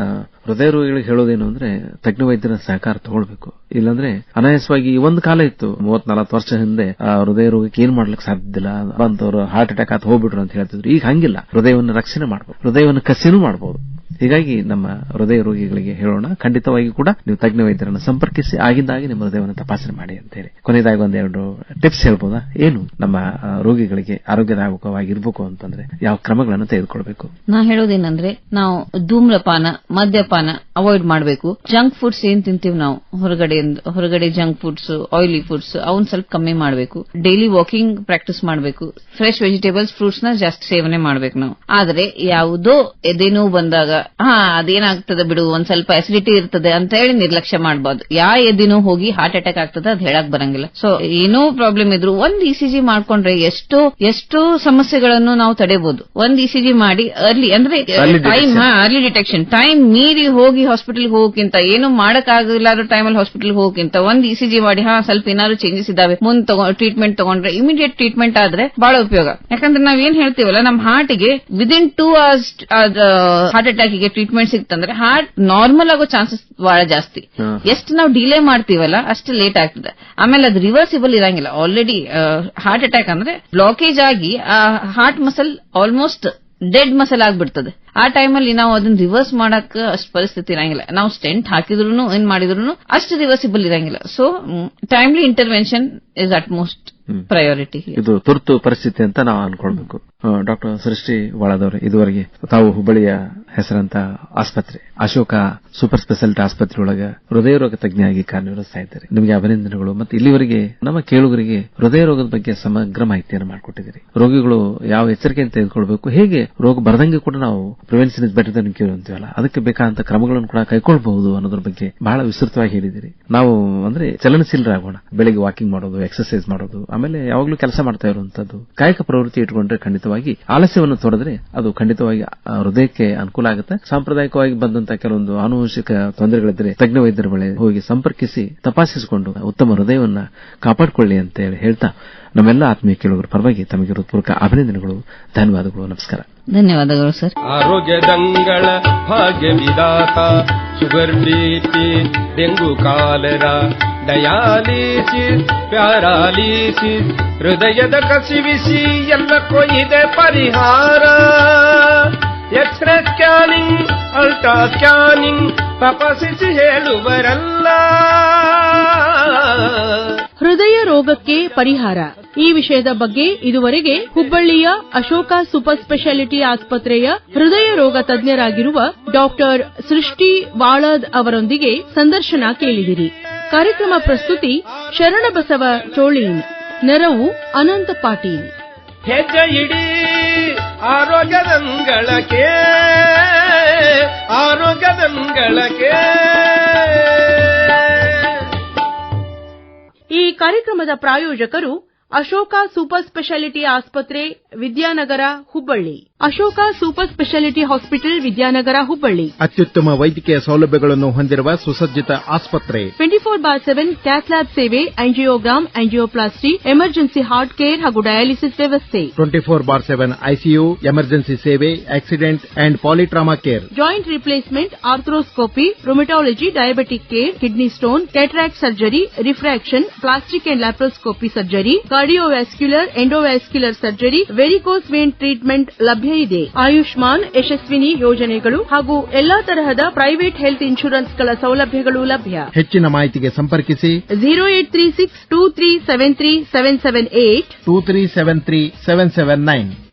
ಹೃದಯ ರೋಗಿಗಳಿಗೆ ಹೇಳೋದೇನು ಅಂದ್ರೆ ತಜ್ಞ ವೈದ್ಯರ ಸಹಕಾರ ತಗೊಳ್ಬೇಕು. ಇಲ್ಲಾಂದ್ರೆ ಅನಾಯಾಸವಾಗಿ ಒಂದು ಕಾಲ ಇತ್ತು. ಮೂವತ್ ನಲವತ್ತು ವರ್ಷ ಹಿಂದೆ ಹೃದಯ ಹೃದಯ ರೋಗಕ್ಕೆ ಏನ್ ಮಾಡ್ಲಿಕ್ಕೆ ಸಾಧ್ಯದಿಲ್ಲ ಬಂತವ್ರು ಹಾರ್ಟ್ ಅಟ್ಯಾಕ್ ಆತ ಹೋಗ್ಬಿಟ್ರು ಅಂತ ಹೇಳ್ತಿದ್ರು. ಈಗ ಹಂಗಿಲ್ಲ. ಹೃದಯವನ್ನು ರಕ್ಷಣೆ ಮಾಡಬಹುದು ಹೃದಯವನ್ನು ಕಸಿನೂ ಮಾಡಬಹುದು ಹೀಗಾಗಿ ನಮ್ಮ ಹೃದಯ ರೋಗಿಗಳಿಗೆ ಹೇಳೋಣ. ಖಂಡಿತವಾಗಿ ಕೂಡ ನೀವು ತಜ್ಞ ವೈದ್ಯರನ್ನು ಸಂಪರ್ಕಿಸಿ ಆಗಿಂದಾಗಿ ನಿಮ್ಮ ಹೃದಯವನ್ನು ತಪಾಸಣೆ ಮಾಡಿ ಅಂತ ಹೇಳಿ ಕೊನೆಯದಾಗಿ ಒಂದೆರಡು ಟಿಪ್ಸ್ ಹೇಳ್ಬೋದಾ? ಏನು ನಮ್ಮ ರೋಗಿಗಳಿಗೆ ಆರೋಗ್ಯದಾಯಕವಾಗಿರ್ಬೇಕು ಅಂತಂದ್ರೆ ಯಾವ ಕ್ರಮಗಳನ್ನು ತೆಗೆದುಕೊಳ್ಬೇಕು? ನಾ ಹೇಳೋದೇನಂದ್ರೆ, ನಾವು ಧೂಮ್ರಪಾನ, ಮದ್ಯಪಾನ ಅವಾಯ್ಡ್ ಮಾಡಬೇಕು. ಜಂಕ್ ಫುಡ್ಸ್ ಏನ್ ತಿಂತೀವಿ ನಾವು? ಹೊರಗಡೆ ಹೊರಗಡೆ ಜಂಕ್ ಫುಡ್ಸ್ ಆಯಿಲಿ ಫುಡ್ಸ್ ಅವನ್ ಸ್ವಲ್ಪ ಕಮ್ಮಿ ಮಾಡಬೇಕು. ಡೈಲಿ ವಾಕಿಂಗ್ ಪ್ರಾಕ್ಟೀಸ್ ಮಾಡಬೇಕು. ಫ್ರೆಶ್ ವೆಜಿಟೇಬಲ್ಸ್ ಫ್ರೂಟ್ಸ್ನ ಜಾಸ್ತಿ ಸೇವನೆ ಮಾಡಬೇಕು ನಾವು. ಆದ್ರೆ ಯಾವುದೋ ಎದೆನೋ ಬಂದಾಗ ಹಾ ಅದೇನಾಗ್ತದೆ ಬಿಡು ಒಂದ್ ಸ್ವಲ್ಪ ಅಸಿಡಿಟಿ ಇರ್ತದೆ ಅಂತ ಹೇಳಿ ನಿರ್ಲಕ್ಷ್ಯ ಮಾಡಬಾರ್ದು. ಯಾ ಎದೆನೋ ಹೋಗಿ ಹಾರ್ಟ್ ಅಟ್ಯಾಕ್ ಆಗ್ತದೆ ಅದ್ ಹೇಳಕ್ ಬರಂಗಿಲ್ಲ. ಸೊ ಏನೋ ಪ್ರಾಬ್ಲಮ್ ಇದ್ರು ಒಂದ್ ಇಸಿಜಿ ಮಾಡ್ಕೊಂಡ್ರೆ ಎಷ್ಟೋ ಎಷ್ಟೋ ಸಮಸ್ಯೆಗಳನ್ನು ನಾವು ತಡೆಯಬಹುದು ಒಂದ್ ಇಸಿಜಿ ಮಾಡಿ ಅರ್ಲಿ ಅಂದ್ರೆ ಟೈಮ್ ಅರ್ಲಿ ಡಿಟೆಕ್ಷನ್ ಟೈಮ್ ಮೀರಿ ಹೋಗಿ ಹಾಸ್ಪಿಟಲ್ ಹೋಗಕ್ಕಿಂತ ಏನು ಮಾಡಕ್ ಟೈಮ್ ಟೈಮಲ್ಲಿ ಹಾಸ್ಪಿಟಲ್ ಹೋಗಕ್ಕಿಂತ ಒಂದ್ ಇಸಿಜಿ ಮಾಡಿ ಹಾ ಸ್ವಲ್ಪ ಏನಾದ್ರು ಚೇಂಜಸ್ ಇದಾವೆ ಮುಂದ್ ಟ್ರೀಟ್ಮೆಂಟ್ ತಗೊಂಡ್ರೆ ಮಾಡ್ಕೊಂಡ್ರೆ ಇಮಿಡಿಯೇಟ್ ಟ್ರೀಟ್ಮೆಂಟ್ ಆದ್ರೆ ಬಹಳ ಉಪಯೋಗ. ಯಾಕಂದ್ರೆ ನಾವ್ ಏನ್ ಹೇಳ್ತೀವಲ್ಲ ನಮ್ಮ ಹಾರ್ಟ್ಗೆ ವಿದಿನ್ ಟೂ ಅವರ್ಸ್ ಹಾರ್ಟ್ ಅಟ್ಯಾಕ್ಗೆ ಟ್ರೀಟ್ಮೆಂಟ್ ಸಿಕ್ತಂದ್ರೆ ಹಾರ್ಟ್ ನಾರ್ಮಲ್ ಆಗೋ ಚಾನ್ಸಸ್ ಬಹಳ ಜಾಸ್ತಿ. ಎಷ್ಟು ನಾವು ಡಿಲೇ ಮಾಡ್ತೀವಲ್ಲ ಅಷ್ಟು ಲೇಟ್ ಆಗ್ತದೆ. ಆಮೇಲೆ ಅದು ರಿವರ್ಸಿಬಲ್ ಇರಂಗಿಲ್ಲ. ಆಲ್ರೆಡಿ ಹಾರ್ಟ್ ಅಟ್ಯಾಕ್ ಅಂದ್ರೆ ಬ್ಲಾಕೇಜ್ ಆಗಿ ಆ heart muscle almost dead muscle ಆಗ್ಬಿಡ್ತದೆ. ಆ ಟೈಮಲ್ಲಿ ನಾವು ಅದನ್ನ ರಿವರ್ಸ್ ಮಾಡಕ್ ಅಷ್ಟು ಪರಿಸ್ಥಿತಿ ಇರಂಗಿಲ್ಲ. ನಾವು ಸ್ಟೆಂಟ್ ಹಾಕಿದ್ರು ಏನ್ ಮಾಡಿದ್ರು ಅಷ್ಟು ರಿವರ್ಸಿಬಲ್ ಇರಂಗಿಲ್ಲ. So timely intervention is at most priority ಇದು ತುರ್ತು ಪರಿಸ್ಥಿತಿ ಅಂತ ನಾವು ಅನ್ಕೊಳ್ಬೇಕು. ಡಾಕ್ಟರ್ ಸೃಷ್ಟಿ ವಾಳದವರು. ಇದುವರೆಗೆ ತಾವು ಹುಬ್ಬಳ್ಳಿಯ ಹೆಸರಂತ ಆಸ್ಪತ್ರೆ, ಅಶೋಕ ಸೂಪರ್ ಸ್ಪೆಷಾಲಿಟಿ ಆಸ್ಪತ್ರೆ ಒಳಗ ಹೃದಯ ರೋಗ ತಜ್ಞೆಯಾಗಿ ಕಾರ್ಯನಿರ್ವಹಿಸ್ತಾ ಇದ್ದಾರೆ. ನಿಮಗೆ ಅಭಿನಂದನೆಗಳು. ಮತ್ತು ಇಲ್ಲಿವರೆಗೆ ನಮ್ಮ ಕೇಳುಗರಿಗೆ ಹೃದಯ ರೋಗದ ಬಗ್ಗೆ ಸಮಗ್ರ ಮಾಹಿತಿಯನ್ನು ಮಾಡಿಕೊಟ್ಟಿದ್ದೀರಿ. ರೋಗಿಗಳು ಯಾವ ಎಚ್ಚರಿಕೆಯನ್ನು ತೆಗೆದುಕೊಳ್ಬೇಕು, ಹೇಗೆ ರೋಗ ಬರದಂಗೆ ಕೂಡ ನಾವು ಪ್ರಿವೆನ್ಷನ್ ಇಸ್ ಬೆಟರ್ ದನ್ ಅದಕ್ಕೆ ಬೇಕಾದಂತ ಕ್ರಮಗಳನ್ನು ಕೂಡ ಕೈಗೊಳ್ಳಬಹುದು ಅನ್ನೋದ್ರ ಬಗ್ಗೆ ಬಹಳ ವಿಸ್ತೃತವಾಗಿ ಹೇಳಿದಿರಿ ನಾವು ಅಂದ್ರೆ ಚಲನಶೀಲರಾಗೋಣ. ಬೆಳಿಗ್ಗೆ ವಾಕಿಂಗ್ ಮಾಡೋದು ಎಕ್ಸರ್ಸೈಸ್ ಮಾಡೋದು, ಆಮೇಲೆ ಯಾವಾಗಲೂ ಕೆಲಸ ಮಾಡ್ತಾ ಇರುವಂತದ್ದು, ಕಾಯಕ ಪ್ರವೃತ್ತಿ ಇಟ್ಕೊಂಡ್ರೆ ಖಂಡಿತವಾಗಿ ಆಲಸ್ಯವನ್ನು ತೊಡೆದ್ರೆ ಅದು ಖಂಡಿತವಾಗಿ ಆ ಹೃದಯಕ್ಕೆ ಅನುಕೂಲ ಆಗುತ್ತೆ. ಸಾಂಪ್ರದಾಯಿಕವಾಗಿ ಬಂದಂತಹ ಕೆಲವೊಂದು ಆನುವಂಶಿಕ ತೊಂದರೆಗಳಿದ್ರೆ ತಜ್ಞ ವೈದ್ಯರ ಬಳಿ ಹೋಗಿ ಸಂಪರ್ಕಿಸಿ ತಪಾಸಿಸಿಕೊಂಡು ಉತ್ತಮ ಹೃದಯವನ್ನ ಕಾಪಾಡಿಕೊಳ್ಳಿ ಅಂತ ಹೇಳಿ ಹೇಳ್ತಾ ನಮ್ಮೆಲ್ಲ ಆತ್ಮೀಯ ಕೇಳುಗರ ಪರವಾಗಿ ತಮಗೆ ಹೃತ್ಪೂರ್ವಕ ಅಭಿನಂದನೆಗಳು ಧನ್ಯವಾದಗಳು ನಮಸ್ಕಾರ. ಧನ್ಯವಾದಗಳು ಸರ್. ಆರೋಗ್ಯದಂಗಳ ಭಾಗ್ಯ ವಿಧಾತ sugar BP dengue cholera dialysis paralysis, ಹೃದಯದ ಕಸಿವಿಸಿ ಎಲ್ಲ ಕೊಯ್ದೆ ಪರಿಹಾರ. X ray scanning, ultra scanning ತಪಾಸಿಸಿ ಹೇಳುವರಲ್ಲ. ಹೃದಯ ರೋಗಕ್ಕೆ ಪರಿಹಾರ. ಈ ವಿಷಯದ ಬಗ್ಗೆ ಇದುವರೆಗೆ ಹುಬ್ಬಳ್ಳಿಯ ಅಶೋಕ ಸೂಪರ್ ಸ್ಪೆಷಾಲಿಟಿ ಆಸ್ಪತ್ರೆಯ ಹೃದಯ ರೋಗ ತಜ್ಞರಾಗಿರುವ ಡಾಕ್ಟರ್ ಸೃಷ್ಟಿ ವಾಳದ್ ಅವರೊಂದಿಗೆ ಸಂದರ್ಶನ ಕೇಳಿದಿರಿ. ಕಾರ್ಯಕ್ರಮ ಪ್ರಸ್ತುತಿ ಶರಣಬಸವ ಚೋಳಿನ್. ನೆರವು ಅನಂತ ಪಾಟೀಲ್. ಹೆಜ್ಜೆ ಇಡಿ ಆರೋಗ್ಯದಂಗಳಕ್ಕೆ ಆರೋಗ್ಯದಂಗಳಕ್ಕೆ ಈ ಕಾರ್ಯಕ್ರಮದ ಪ್ರಾಯೋಜಕರು ಅಶೋಕ ಸೂಪರ್ ಸ್ಪೆಷಾಲಿಟಿ ಆಸ್ಪತ್ರೆ Vidyanagar Hubballi. Ashoka super speciality hospital Vidyanagar Hubballi. ಅತ್ಯುತ್ತಮ ವೈದ್ಯಕೀಯ ಸೌಲಭ್ಯಗಳನ್ನು ಹೊಂದಿರುವ ಸುಸಜ್ಜಿತ ಆಸ್ಪತ್ರೆ. Twenty four bar seven lab ಸೇವೆ angiogram angioplasty emergency heart care ಹಾಗೂ ಡಯಾಲಿಸಿಸ್ ವ್ಯವಸ್ಥೆ. Twenty four bar seven ICU emergency ಸೇವೆ accident and polytrauma care joint replacement arthroscopy rheumatology diabetic care kidney stone cataract surgery refraction plastic and laparoscopy surgery cardiovascular endovascular surgery varicose vein treatment ಲಭ್ಯ ಇದೆ. ಆಯುಷ್ಮಾನ್ ಯಶಸ್ವಿನಿ ಯೋಜನೆಗಳು ಹಾಗೂ ಎಲ್ಲಾ ತರಹದ private health ಇನ್ಶೂರೆನ್ಸ್ಗಳ ಸೌಲಭ್ಯಗಳು ಲಭ್ಯ. ಹೆಚ್ಚಿನ ಮಾಹಿತಿಗೆ ಸಂಪರ್ಕಿಸಿ. Zero eight three six two three seven three seven seven eight. Two three seven three seven seven nine.